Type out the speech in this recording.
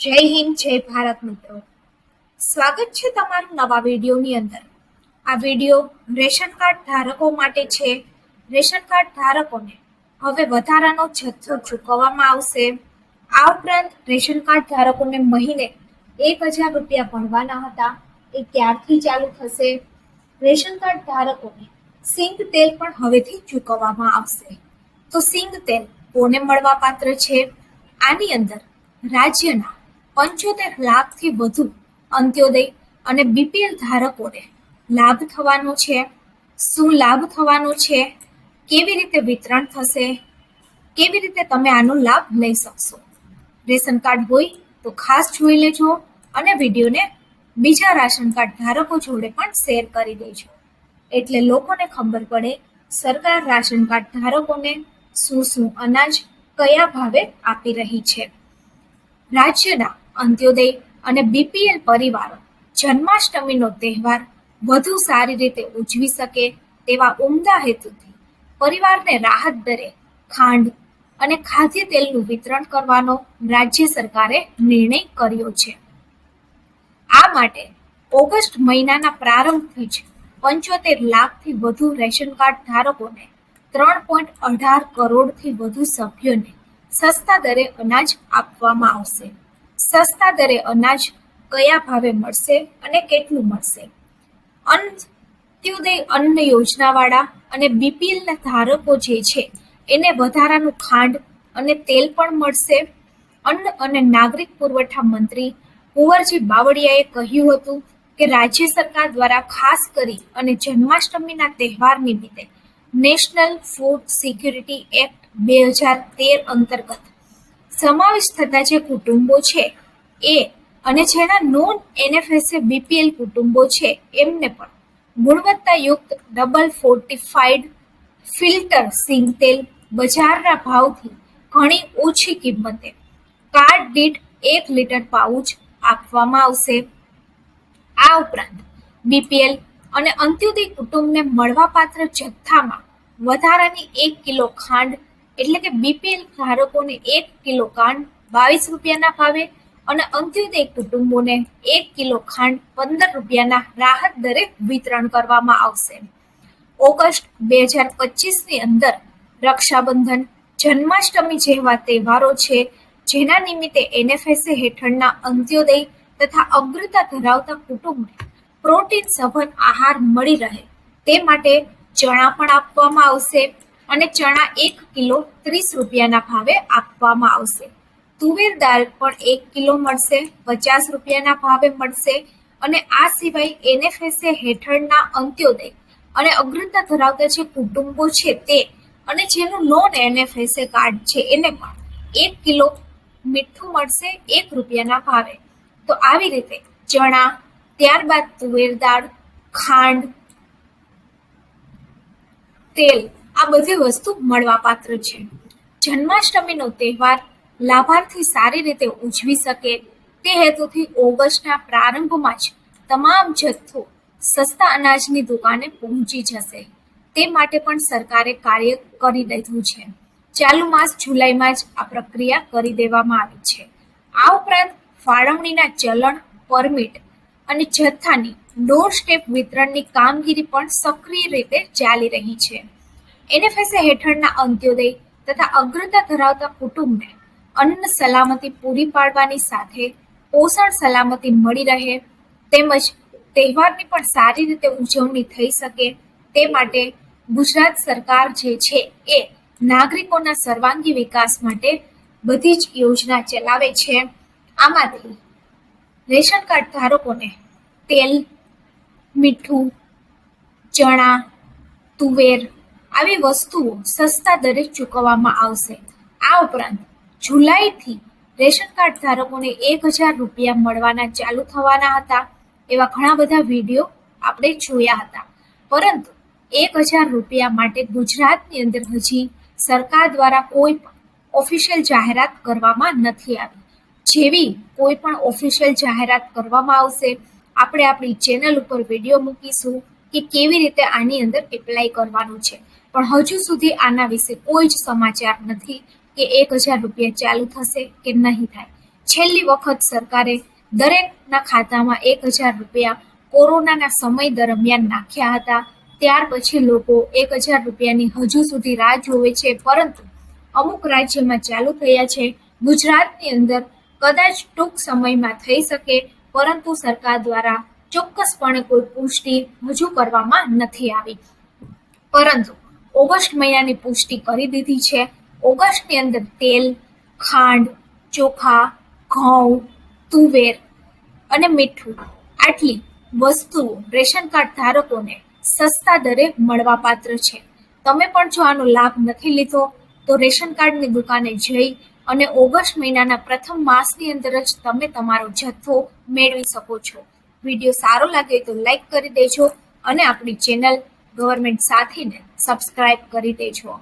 જય હિન્દ, જય ભારત મિત્રો. સ્વાગત છે તમારું નવા વિડીયોની અંદર. આ વીડિયો રેશન કાર્ડ ધારકો માટે છે. રેશન કાર્ડ ધારકોને હવે વધારાનો જથ્થો ચૂકવવામાં આવશે. આ ઉપરાંત રેશન કાર્ડ ધારકોને મહિને એક હજાર રૂપિયા ભરવાના હતા. એ ક્યારથી ચાલુ થશે? રેશન કાર્ડ ધારકોને સિંગ તેલ પણ હવેથી ચૂકવવામાં આવશે. તો સિંગ તેલ કોને મળવા પાત્ર છે? આની અંદર રાજ્યના પંચોતેર લાખથી વધુ અંત્યોદય અને બીપીએલ ધારકોને લાભ થવાનો છે. શું લાભ થવાનો છે? કેવી રીતે વિતરણ થશે? કેવી રીતે તમે આનો લાભ લઈ શકશો? રેશન કાર્ડ હોય તો ખાસ જોઈ લેજો અને વિડીયોને બીજા રાશન કાર્ડ ધારકો જોડે પણ શેર કરી દેજો. એટલે લોકોને ખબર પડે સરકાર રાશન કાર્ડ ધારકોને શું શું અનાજ કયા ભાવે આપી રહી છે. રાજ્યના અંત્યોદય અને બીપીએલ પરિવારો જન્માષ્ટમીનો તહેવાર વધુ સારી રીતે ઉજવી શકે તેવા ઉમદા હેતુથી પરિવારને રાહત દરે ખાંડ અને ખાદ્ય તેલનું વિતરણ કરવાનો રાજ્ય સરકારે નિર્ણય કર્યો છે. આ માટે ઓગસ્ટ મહિનાના પ્રારંભથી જ પંચોતેર લાખથી વધુ રેશન કાર્ડ ધારકોને ત્રણ પોઈન્ટ અઢાર કરોડથી વધુ સભ્યોને સસ્તા દરે અનાજ આપવામાં આવશે. સસ્તા દરે અનાજ કયા ભાવે મળશે અને કેટલું મળશે? અંત્યોદય અન્ન યોજનાવાળા અને બીપીએલના ધારકો જે છે, એને વધારાનું ખાંડ અને તેલ પણ મળશે. અન્ન અને નાગરિક પુરવઠા મંત્રી કુંવરજી બાવળિયાએ કહ્યું હતું કે રાજ્ય સરકાર દ્વારા ખાસ કરી અને જન્માષ્ટમીના તહેવાર નિમિત્તે નેશનલ ફૂડ સિક્યુરિટી એક્ટ બે હજાર તેર અંતર્ગત સમાવેશ થતા જે કુટુંબો છે, એ અને જેના નોન એનએફએસએ બીપીએલ કુટુંબો છે, એમને પણ ગુણવત્તાયુક્ત ડબલ ફોર્ટિફાઈડ ફિલ્ટર સિંગતેલ બજારના ભાવથી ઘણી ઓછી કિંમતે કાર્ડ દીઠ એક લીટર પાઉચ આપવામાં આવશે. આ ઉપરાંત બીપીએલ અને અંત્યોદય કુટુંબને મળવાપાત્ર જથ્થામાં વધારાની એક કિલો ખાંડ એટલે કે બીપીએલ ધારકોને એક કિલો ખાંડ બાવીસ રૂપિયાના ભાવે અને અંત્યોદય કુટુંબોને એક કિલો ખાંડ પંદર રૂપિયાના રાહત દરે વિતરણ કરવામાં આવશે. ઓગસ્ટ બે હજાર પચીસની અંદર રક્ષાબંધન જન્માષ્ટમી જેવા તહેવારો છે, જેના નિમિત્તે એનએફએસએ હેઠળના અંત્યોદય તથા અગ્રતા ધરાવતા કુટુંબને પ્રોટીન સભન આહાર મળી રહે તે માટે ચણા પણ આપવામાં આવશે. અને ચણા એક કિલો ત્રીસ રૂપિયાના ભાવે આપવામાં આવશે. તુવેર દાળ પણ એક કિલો મળશે, પચાસ રૂપિયાના ભાવે મળશે અને આ સિવાય એનએફએસએ હેઠળના અંત્યોદય અને અગ્રતા ધરાવતા જે કુટુંબો છે તે અને જેનું નોન એનએફએસએ કાર્ડ છે એને પણ એક કિલો મીઠું મળશે એક રૂપિયાના ભાવે. તો આવી રીતે ચણા, ત્યારબાદ તુવેર દાળ, ખાંડ, તેલ આ બધી વસ્તુ મળવાપાત્ર છે. જન્માષ્ટમીનો તહેવાર લાભાર્થી સારી રીતે ઉજવી શકે તે હેતુથી ઓગસ્ટના પ્રારંભમાં જ તમામ જથ્થો સસ્તા અનાજની દુકાને પહોંચી જશે. તે માટે પણ સરકારે કાર્ય કરી દીધું છે. ચાલુ માસ જુલાઈમાં જ આ પ્રક્રિયા કરી દેવામાં આવી છે. આ ઉપરાંત ફાળવણીના ચલણ, પરમિટ અને જથ્થાની ડોર સ્ટેપ વિતરણની કામગીરી પણ સક્રિય રીતે ચાલી રહી છે. એનએફએસએ હેઠળના અંત્યોદય તથા અગ્રતા ધરાવતા કુટુંબને અન્ન સલામતી પૂરી પાડવાની સાથે પોષણ સલામતી મળી રહે, તેમજ તહેવારની પણ સારી રીતે ઉજવણી થઈ શકે તે માટે ગુજરાત સરકાર જે છે એ નાગરિકોના સર્વાંગી વિકાસ માટે બધી જ યોજના ચલાવે છે. આમાંથી રેશન કાર્ડ ધારકોને તેલ, મીઠું, ચણા, તુવેર આવી વસ્તુઓ સસ્તા દરે ચૂકવવામાં આવશે. આ ઉપરાંત જુલાઈથી રેશન કાર્ડ ધારકોને એક હજાર રૂપિયા મળવાના ચાલુ થવાના હતા એવા ઘણા બધા વીડિયો આપણે જોયા હતા. પરંતુ એક હજાર રૂપિયા માટે ગુજરાતની અંદર હજી સરકાર દ્વારા કોઈ પણ ઓફિશિયલ જાહેરાત કરવામાં નથી આવી. જેવી કોઈ પણ ઓફિશિયલ જાહેરાત કરવામાં આવશે, આપણે આપણી ચેનલ ઉપર વીડિયો મૂકીશું કે કેવી રીતે આની અંદર એપ્લાય કરવાનું છે. પણ હજુ સુધી આના વિશે કોઈ જ સમાચાર નથી કે એક હજાર રૂપિયા ચાલુ થશે કે નહીં થાય. છેલ્લી વખત સરકારે દરેકના ખાતામાં એક હજાર રૂપિયા કોરોનાના સમય દરમિયાન નાખ્યા હતા. ત્યાર પછી લોકો એક હજાર રૂપિયાની હજુ સુધી રાહ જોવે છે, પરંતુ અમુક રાજ્યમાં ચાલુ થયા છે. ગુજરાતની અંદર કદાચ ટૂંક સમયમાં થઈ શકે, પરંતુ સરકાર દ્વારા ચોક્કસપણે કોઈ પુષ્ટિ હજુ કરવામાં નથી આવી. પરંતુ ઓગસ્ટ મહિનાની પુષ્ટિ કરી દીધી છે. ઓગસ્ટની અંદર તેલ, ખાંડ, ચોખા, ઘઉં, તુવેર અને મીઠું આટલી વસ્તુઓ રેશન કાર્ડ ધારકોને સસ્તા દરે મળવાપાત્ર છે. તમે પણ જો આનો લાભ નથી લીધો, તો રેશન કાર્ડની દુકાને જઈ અને ઓગસ્ટ મહિનાના પ્રથમ માસની અંદર જ તમે તમારો જથ્થો મેળવી શકો છો. વીડિયો સારો લાગે તો લાઈક કરી દેજો અને આપણી ચેનલ ગવર્મેન્ટ સાથીને સબસ્ક્રાઇબ કરી દેજો.